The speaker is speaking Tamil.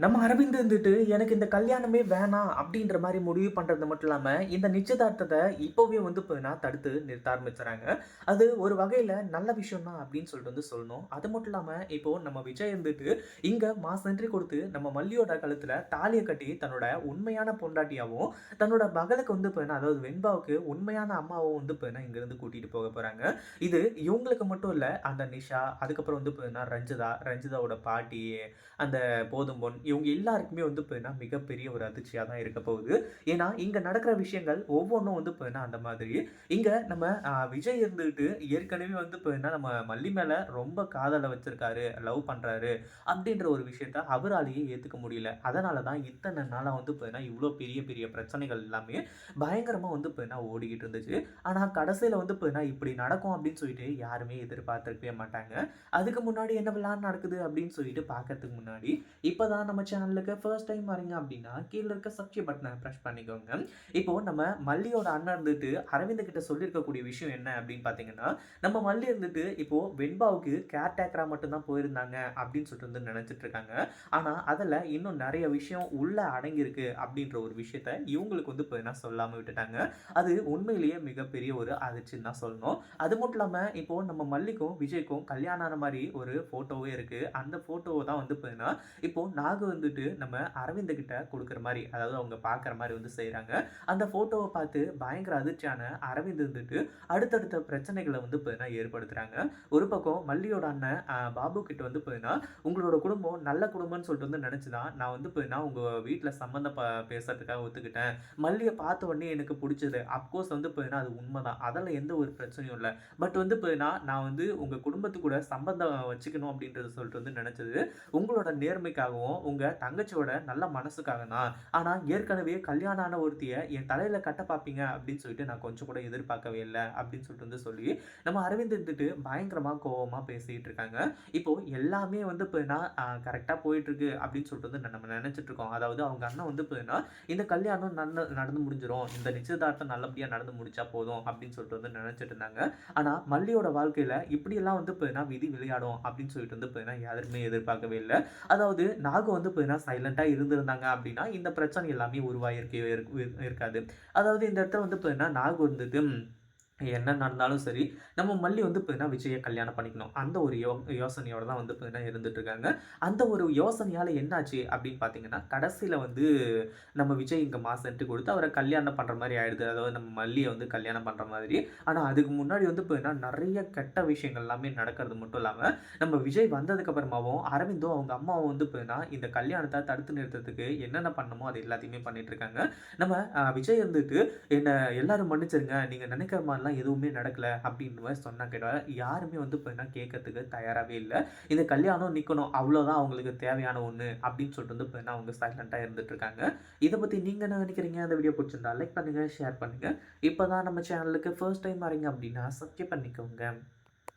நம்ம அரவிந்த் இருந்துட்டு எனக்கு இந்த கல்யாணமே வேணாம் அப்படின்ற மாதிரி முடிவு பண்ணுறது மட்டும் இல்லாமல் இந்த நிச்சயதார்த்தத்தை இப்போவே வந்து பார்த்தீங்கன்னா தடுத்து நிறுத்த ஆரம்பிச்சுறாங்க அது ஒரு வகையில் நல்ல விஷயம் தான் அப்படின்னு சொல்லிட்டு வந்து சொல்லணும். அது மட்டும் இல்லாமல் இப்போது நம்ம விஜய் இருந்துட்டு இங்கே மாஸ் நன்றி கொடுத்து நம்ம மல்லியோட கழுத்தில் தாலியை கட்டி தன்னோட உண்மையான பொண்டாட்டியாகவும் தன்னோட மகளுக்கு வந்து பார்த்தீங்கன்னா அதாவது வெண்பாவுக்கு உண்மையான அம்மாவும் வந்து பார்த்தீங்கன்னா இங்கேருந்து கூட்டிகிட்டு போக போகிறாங்க இது இவங்களுக்கு மட்டும் இல்லை அந்த நிஷா அதுக்கப்புறம் வந்து பார்த்தீங்கன்னா ரஞ்சிதா ரஞ்சிதாவோட பாட்டி அந்த போதும் பொன் இவங்க எல்லாருக்குமே வந்து பார்த்தீங்கன்னா மிகப்பெரிய ஒரு அதிர்ச்சியாக தான் இருக்க போகுது. ஏன்னா இங்கே நடக்கிற விஷயங்கள் ஒவ்வொன்றும் வந்து பார்த்தீங்கன்னா அந்த மாதிரி. இங்கே நம்ம விஜய் இருந்துக்கிட்டு ஏற்கனவே வந்து பார்த்தீங்கன்னா நம்ம மல்லி மேலே ரொம்ப காதலை வச்சுருக்காரு லவ் பண்ணுறாரு அப்படின்ற ஒரு விஷயத்த அவராலேயே ஏற்றுக்க முடியல. அதனால தான் இத்தனை நாளாக வந்து பார்த்தீங்கன்னா இவ்வளோ பெரிய பெரிய பிரச்சனைகள் எல்லாமே பயங்கரமாக வந்து பார்த்தீங்கன்னா ஓடிக்கிட்டு இருந்துச்சு. ஆனால் கடைசியில் வந்து பார்த்தீங்கன்னா இப்படி நடக்கும் அப்படின்னு சொல்லிட்டு யாருமே எதிர்பார்த்துருக்கவே மாட்டாங்க. அதுக்கு முன்னாடி என்ன விளாட் நடக்குது அப்படின்னு சொல்லிட்டு பார்க்கறதுக்கு முன்னாடி இப்போ தான் நம்ம சேனலுக்கு ஃபர்ஸ்ட் டைம் வரீங்க அப்படின்னா கீழே இருக்க சப்ஸ்கிரைப் பட்டனை ப்ரெஸ் பண்ணிக்கோங்க. இப்போ நம்ம மல்லியோட அண்ணன் இருந்துட்டு அரவிந்த் கிட்ட சொல்லியிருக்கக்கூடிய விஷயம் என்ன அப்படின்னு பார்த்தீங்கன்னா நம்ம மல்லி இருந்துட்டு இப்போ வெண்பாவுக்கு கேர் டேக்கராக மட்டும்தான் போயிருந்தாங்க அப்படின்னு சொல்லிட்டு வந்து நினச்சிட்டு இருக்காங்க. ஆனால் அதில் இன்னும் நிறைய விஷயம் உள்ளே அடங்கியிருக்கு அப்படின்ற ஒரு விஷயத்த இவங்களுக்கு வந்து இப்போ என்ன சொல்லாமல் விட்டுட்டாங்க. அது உண்மையிலேயே மிகப்பெரிய ஒரு அதிர்ச்சின்னு தான் சொல்லணும். அது மட்டும் இல்லாமல் இப்போ நம்ம மல்லிக்கும் விஜய்க்கும் கல்யாணம் ஆன மாதிரி ஒரு ஃபோட்டோவே இருக்குது அந்த ஃபோட்டோவை தான் வந்து பார்த்தீங்கன்னா இப்போ நாக வந்துட்டு நம்ம அரவிந்த் கிட்ட கொடுக்குற மாதிரி அதாவது அவங்க பார்க்குற மாதிரி வந்து செய்கிறாங்க அந்த ஃபோட்டோவை பார்த்து பயங்கர அதிர்ச்சியான அரவிந்த் வந்துட்டு அடுத்தடுத்த பிரச்சனைகளை வந்து பார்த்தீங்கன்னா ஏற்படுத்துகிறாங்க ஒரு பக்கம் மல்லியோட அண்ணன் பாபு கிட்ட வந்து பார்த்தீங்கன்னா உங்களோட குடும்பம் நல்ல குடும்பம்னு சொல்லிட்டு வந்து நினச்சி தான் நான் வந்து பார்த்தீங்கன்னா உங்கள் வீட்டில் சம்மந்தம் ப பேசுறதுக்காக ஒத்துக்கிட்டேன். மல்லியை பார்த்த உடனே எனக்கு பிடிச்சது. அப்கோர்ஸ் வந்து பார்த்தீங்கன்னா அது உண்மைதான். அதில் எந்த ஒரு பிரச்சனையும் இல்லை. பட் வந்து பார்த்தீங்கன்னா நான் வந்து உங்கள் குடும்பத்து கூட சம்பந்தம் வச்சுக்கணும் அப்படின்றத சொல்லிட்டு வந்து நினச்சது. உங்களோட நேர்மைக்காகவும் உங்கள் தங்கச்சியோட நல்ல மனசுக்காக தான். ஆனால் ஏற்கனவே கல்யாணம் ஆன ஒருத்தியை என் தலையில் கட்ட பார்ப்பீங்க அப்படின்னு சொல்லிட்டு நான் கொஞ்சம் கூட எதிர்பார்க்கவே இல்லை அப்படின்னு சொல்லிட்டு வந்து சொல்லி நம்ம அரவிந்த் இருந்துட்டு பயங்கரமாக கோவமாக பேசிகிட்டு இருக்காங்க. இப்போது எல்லாமே வந்து இப்போ கரெக்டாக போயிட்டுருக்கு அப்படின்னு சொல்லிட்டு வந்து நம்ம நினைச்சிட்டு இருக்கோம். அதாவது அவங்க அண்ணன் வந்து இப்போ இந்த கல்யாணம் நல்ல நடந்து முடிஞ்சிடும் இந்த நிச்சயதார்த்தம் நல்லபடியாக நடந்து முடிச்சா போதும் அப்படின்னு சொல்லிட்டு வந்து நினச்சிட்டு இருந்தாங்க. ஆனால் மல்லியோட வாழ்க்கையில் இப்படியெல்லாம் வந்து இப்போ விதி விளையாடும் அப்படின்னு சொல்லிட்டு வந்து இப்போ யாருமே எதிர்பார்க்கவே இல்லை. அதாவது நாகு வந்து வந்து இப்போ சைலண்ட்டாக இருந்திருந்தாங்க அப்படின்னா இந்த பிரச்சனை எல்லாமே உருவாயிருக்கவே இருக்கு- இருக்காது. அதாவது இந்த இடத்துல வந்து இப்போ நாகு வந்துட்டு என்ன நடந்தாலும் சரி நம்ம மல்லி வந்து பார்த்தீங்கன்னா விஜயை கல்யாணம் பண்ணிக்கணும். அந்த ஒரு யோ யோசனையோட தான் வந்து பார்த்தீங்கன்னா இருந்துட்டு இருக்காங்க. அந்த ஒரு யோசனையால் என்னாச்சு அப்படின்னு பார்த்தீங்கன்னா கடைசியில் வந்து நம்ம விஜய் இங்கே மாசன்ட்டு கொடுத்து அவரை கல்யாணம் பண்ணுற மாதிரி ஆயிடுது. அதாவது நம்ம மல்லியை வந்து கல்யாணம் பண்ணுற மாதிரி. ஆனால் அதுக்கு முன்னாடி வந்து இப்போ நிறைய கெட்ட விஷயங்கள் எல்லாமே நடக்கிறது மட்டும் இல்லாமல் நம்ம விஜய் வந்ததுக்கப்புறமாவும் அரவிந்தும் அவங்க அம்மாவும் வந்து பார்த்தீங்கன்னா இந்த கல்யாணத்தை தடுத்து நிறுத்தத்துக்கு என்னென்ன பண்ணணுமோ அது எல்லாத்தையுமே பண்ணிட்டு இருக்காங்க. நம்ம விஜய் வந்துட்டு என்ன எல்லாரும் மன்னிச்சிருங்க. நீங்கள் நினைக்கிற மாதிரிலாம் எதுவுமே நடக்கல அப்படின்னு சொன்னால் கேட்டால் யாருமே வந்து இப்போ என்ன கேட்கறதுக்கு தயாராகவே இல்லை. இந்த கல்யாணம் நிற்கணும் அவ்வளோதான் அவங்களுக்கு தேவையான ஒன்று அப்படின்னு சொல்லிட்டு வந்து இப்போ என்ன அவங்க சைலண்ட்டாக இருந்துட்டு இருக்காங்க. இதை பற்றி நீங்கள் என்ன நினைக்கிறீங்க? அந்த வீடியோ பிடிச்சிருந்தா லைக் பண்ணுங்கள் ஷேர் பண்ணுங்கள் இப்போ தான் நம்ம சேனலுக்கு ஃபர்ஸ்ட் டைம் வரீங்க அப்படின்னா சப்ஸ்கிரைப் பண்ணிக்கோங்க.